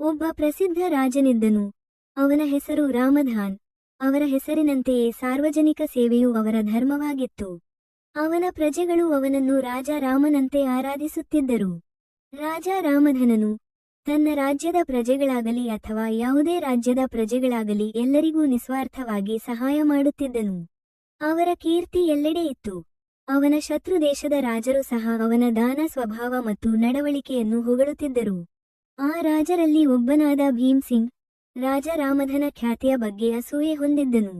ಒಬ್ಬ ಪ್ರಸಿದ್ಧ ರಾಜನಿದ್ದನು. ಅವನ ಹೆಸರು ರಾಮಧಾನ್. ಅವರ ಹೆಸರಿನಂತೆಯೇ ಸಾರ್ವಜನಿಕ ಸೇವೆಯು ಅವರ ಧರ್ಮವಾಗಿತ್ತು. ಅವನ ಪ್ರಜೆಗಳು ಅವನನ್ನು ರಾಜ ರಾಮನಂತೆ ಆರಾಧಿಸುತ್ತಿದ್ದರು. ರಾಜ ರಾಮಧನನು ತನ್ನ ರಾಜ್ಯದ ಪ್ರಜೆಗಳಾಗಲಿ ಅಥವಾ ಯಾವುದೇ ರಾಜ್ಯದ ಪ್ರಜೆಗಳಾಗಲಿ ಎಲ್ಲರಿಗೂ ನಿಸ್ವಾರ್ಥವಾಗಿ ಸಹಾಯ ಮಾಡುತ್ತಿದ್ದನು. ಅವರ ಕೀರ್ತಿ ಎಲ್ಲೆಡೆ ಇತ್ತು. ಅವನ ಶತ್ರು ದೇಶದ ರಾಜರು ಸಹ ಅವನ ದಾನ ಸ್ವಭಾವ ಮತ್ತು ನಡವಳಿಕೆಯನ್ನು ಹೊಗಳುತ್ತಿದ್ದರು. ಆ ರಾಜರಲ್ಲಿ ಒಬ್ಬನಾದ ಭೀಮ್ ಸಿಂಗ್ ರಾಜ ರಾಮಧನ ಖ್ಯಾತಿಯ ಬಗ್ಗೆ ಅಸೂಯೆ ಹೊಂದಿದ್ದನು.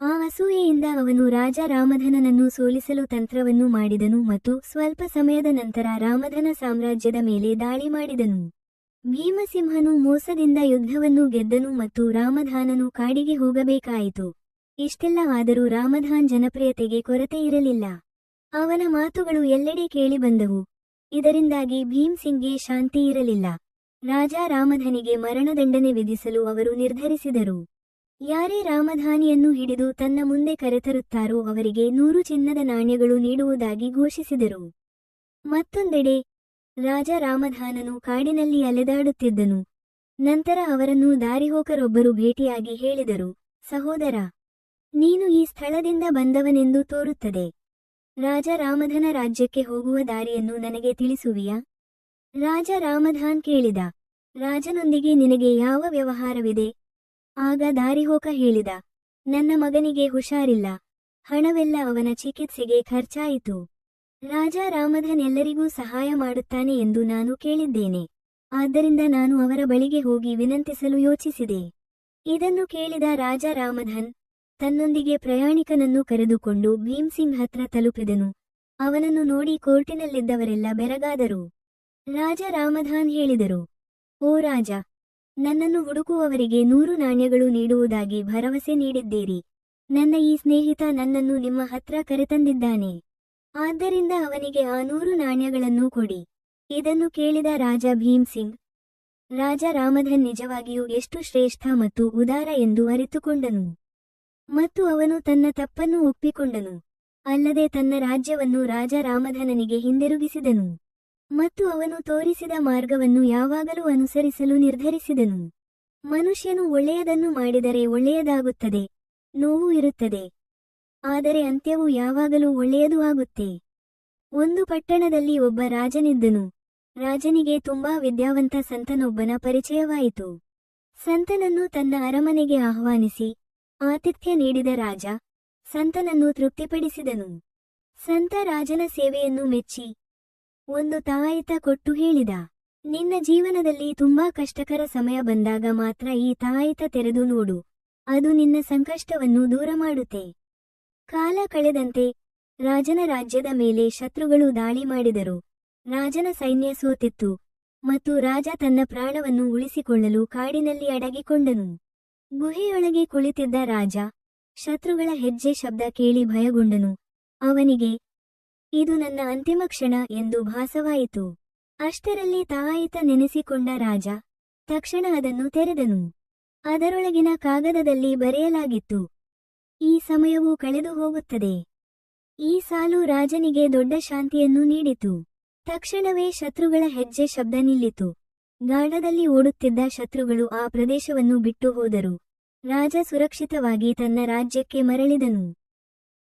ಆ ಅಸೂಯೆಯಿಂದ ಅವನು ರಾಜ ರಾಮಧನನನ್ನು ಸೋಲಿಸಲು ತಂತ್ರವನ್ನು ಮಾಡಿದನು ಮತ್ತು ಸ್ವಲ್ಪ ಸಮಯದ ನಂತರ ರಾಮಧನ ಸಾಮ್ರಾಜ್ಯದ ಮೇಲೆ ದಾಳಿ ಮಾಡಿದನು. ಭೀಮಸಿಂಹನು ಮೋಸದಿಂದ ಯುದ್ಧವನ್ನು ಗೆದ್ದನು ಮತ್ತು ರಾಮಧಾನನು ಕಾಡಿಗೆ ಹೋಗಬೇಕಾಯಿತು. ಇಷ್ಟೆಲ್ಲ ಆದರೂ ರಾಮಧಾನ್ ಜನಪ್ರಿಯತೆಗೆ ಕೊರತೆ ಇರಲಿಲ್ಲ. ಅವನ ಮಾತುಗಳು ಎಲ್ಲೆಡೆ ಕೇಳಿಬಂದವು. ಇದರಿಂದಾಗಿ ಭೀಮ್ ಸಿಂಗ್ಗೆ ಶಾಂತಿ ಇರಲಿಲ್ಲ. ರಾಜ ರಾಮಧನಿಗೆ ಮರಣದಂಡನೆ ವಿಧಿಸಲು ಅವರು ನಿರ್ಧರಿಸಿದರು. ಯಾರೇ ರಾಮಧಾನಿಯನ್ನು ಹಿಡಿದು ತನ್ನ ಮುಂದೆ ಕರೆತರುತ್ತಾರೋ ಅವರಿಗೆ ನೂರು ಚಿನ್ನದ ನಾಣ್ಯಗಳು ನೀಡುವುದಾಗಿ ಘೋಷಿಸಿದರು. ಮತ್ತೊಂದೆಡೆ, ರಾಜ ರಾಮಧಾನನು ಕಾಡಿನಲ್ಲಿ ಅಲೆದಾಡುತ್ತಿದ್ದನು. ನಂತರ ಅವರನ್ನು ದಾರಿಹೋಕರೊಬ್ಬರು ಭೇಟಿಯಾಗಿ ಹೇಳಿದರು, ಸಹೋದರ, ನೀನು ಈ ಸ್ಥಳದಿಂದ ಬಂದವನೆಂದು ತೋರುತ್ತದೆ. ರಾಜ ರಾಮಧನ ರಾಜ್ಯಕ್ಕೆ ಹೋಗುವ ದಾರಿಯನ್ನು ನನಗೆ ತಿಳಿಸುವಿಯಾ? ರಾಜ ರಾಮಧಾನ್ ಕೇಳಿದ ರಾಜನೊಂದಿಗೆ ನಿನಗೆ ಯಾವ ವ್ಯವಹಾರವಿದೆ? ಆಗ ದಾರಿಹೋಕ ಹೇಳಿದ, ನನ್ನ ಮಗನಿಗೆ ಹುಷಾರಿಲ್ಲ, ಹಣವೆಲ್ಲ ಅವನ ಚಿಕಿತ್ಸೆಗೆ ಖರ್ಚಾಯಿತು. ರಾಜ ರಾಮಧನ್ ಎಲ್ಲರಿಗೂ ಸಹಾಯ ಮಾಡುತ್ತಾನೆ ಎಂದು ನಾನು ಕೇಳಿದ್ದೇನೆ. ಆದ್ದರಿಂದ ನಾನು ಅವರ ಬಳಿಗೆ ಹೋಗಿ ವಿನಂತಿಸಲು ಯೋಚಿಸಿದೆ. ಇದನ್ನು ಕೇಳಿದ ರಾಜ ರಾಮಧನ್, ತನ್ನೊಂದಿಗೆ ಪ್ರಯಾಣಿಕನನ್ನು ಕರೆದುಕೊಂಡು ಭೀಮ್ಸಿಂಗ್ ಹತ್ರ ತಲುಪಿದನು. ಅವನನ್ನು ನೋಡಿ ಕೋರ್ಟಿನಲ್ಲಿದ್ದವರೆಲ್ಲ ಬೆರಗಾದರು. ರಾಜ ರಾಮಧಾನ್ ಹೇಳಿದರು ಓ ರಾಜ, ನನ್ನನ್ನು ಹುಡುಕುವವರಿಗೆ ನೂರು ನಾಣ್ಯಗಳು ನೀಡುವುದಾಗಿ ಭರವಸೆ ನೀಡಿದ್ದೀರಿ. ನನ್ನ ಈ ಸ್ನೇಹಿತ ನನ್ನನ್ನು ನಿಮ್ಮ ಹತ್ರ ಕರೆತಂದಿದ್ದಾನೆ. ಆದ್ದರಿಂದ ಅವನಿಗೆ ಆ ನೂರು ನಾಣ್ಯಗಳನ್ನು ಕೊಡಿ. ಇದನ್ನು ಕೇಳಿದ ರಾಜ ಭೀಮ್ ಸಿಂಗ್ ರಾಜ ರಾಮಧನ್ ನಿಜವಾಗಿಯೂ ಎಷ್ಟು ಶ್ರೇಷ್ಠ ಮತ್ತು ಉದಾರ ಎಂದು ಅರಿತುಕೊಂಡನು. ಮತ್ತು ಅವನು ತನ್ನ ತಪ್ಪನ್ನು ಒಪ್ಪಿಕೊಂಡನು. ಅಲ್ಲದೆ ತನ್ನ ರಾಜ್ಯವನ್ನು ರಾಜ ರಾಮಧನನಿಗೆ ಹಿಂದಿರುಗಿಸಿದನು. ಮತ್ತು ಅವನು ತೋರಿಸಿದ ಮಾರ್ಗವನ್ನು ಯಾವಾಗಲೂ ಅನುಸರಿಸಲು ನಿರ್ಧರಿಸಿದನು. ಮನುಷ್ಯನು ಒಳ್ಳೆಯದನ್ನು ಮಾಡಿದರೆ ಒಳ್ಳೆಯದಾಗುತ್ತದೆ, ನೋವು ಇರುತ್ತದೆ. ಆದರೆ ಅಂತ್ಯವು ಯಾವಾಗಲೂ ಒಳ್ಳೆಯದು ಆಗುತ್ತೆ. ಒಂದು ಪಟ್ಟಣದಲ್ಲಿ ಒಬ್ಬ ರಾಜನಿದ್ದನು. ರಾಜನಿಗೆ ತುಂಬಾ ವಿದ್ಯಾವಂತ ಸಂತನೊಬ್ಬನ ಪರಿಚಯವಾಯಿತು. ಸಂತನನ್ನು ತನ್ನ ಅರಮನೆಗೆ ಆಹ್ವಾನಿಸಿ, ಆತಿಥ್ಯ ನೀಡಿದ ರಾಜ ಸಂತನನ್ನು ತೃಪ್ತಿಪಡಿಸಿದನು. ಸಂತ ರಾಜನ ಸೇವೆಯನ್ನು ಮೆಚ್ಚಿ ಒಂದು ತಾಯಿತ ಕೊಟ್ಟು ಹೇಳಿದ. ನಿನ್ನ ಜೀವನದಲ್ಲಿ ತುಂಬಾ ಕಷ್ಟಕರ ಸಮಯ ಬಂದಾಗ ಮಾತ್ರ ಈ ತಾಯಿತ ತೆರೆದು ನೋಡು. ಅದು ನಿನ್ನ ಸಂಕಷ್ಟವನ್ನು ದೂರ ಮಾಡುತ್ತೆ. ಕಾಲ ಕಳೆದಂತೆ ರಾಜನ ರಾಜ್ಯದ ಮೇಲೆ ಶತ್ರುಗಳು ದಾಳಿ ಮಾಡಿದರು. ರಾಜನ ಸೈನ್ಯ ಸೋತಿತ್ತು ಮತ್ತು ರಾಜ ತನ್ನ ಪ್ರಾಣವನ್ನು ಉಳಿಸಿಕೊಳ್ಳಲು ಕಾಡಿನಲ್ಲಿ ಅಡಗಿಕೊಂಡನು. ಗುಹೆಯೊಳಗೆ ಕುಳಿತಿದ್ದ ರಾಜ ಶತ್ರುಗಳ ಹೆಜ್ಜೆ ಶಬ್ದ ಕೇಳಿ ಭಯಗೊಂಡನು. ಅವನಿಗೆ ಇದು ನನ್ನ ಅಂತಿಮ ಕ್ಷಣ ಎಂದು ಭಾಸವಾಯಿತು. ಅಷ್ಟರಲ್ಲಿ ತಾಯಿತ ನೆನೆಸಿಕೊಂಡ ರಾಜ, ತಕ್ಷಣ ಅದನ್ನು ತೆರೆದನು. ಅದರೊಳಗಿನ ಕಾಗದದಲ್ಲಿ ಬರೆಯಲಾಗಿತ್ತು, ಈ ಸಮಯವು ಕಳೆದು ಹೋಗುತ್ತದೆ. ಈ ಸಾಲು ರಾಜನಿಗೆ ದೊಡ್ಡ ಶಾಂತಿಯನ್ನು ನೀಡಿತು. ತಕ್ಷಣವೇ ಶತ್ರುಗಳ ಹೆಜ್ಜೆ ಶಬ್ದ ನಿಲ್ಲಿತು. ಗಾಢದಲ್ಲಿ ಓಡುತ್ತಿದ್ದ ಶತ್ರುಗಳು ಆ ಪ್ರದೇಶವನ್ನು ಬಿಟ್ಟು ಹೋದರು. ರಾಜ ಸುರಕ್ಷಿತವಾಗಿ ತನ್ನ ರಾಜ್ಯಕ್ಕೆ ಮರಳಿದನು.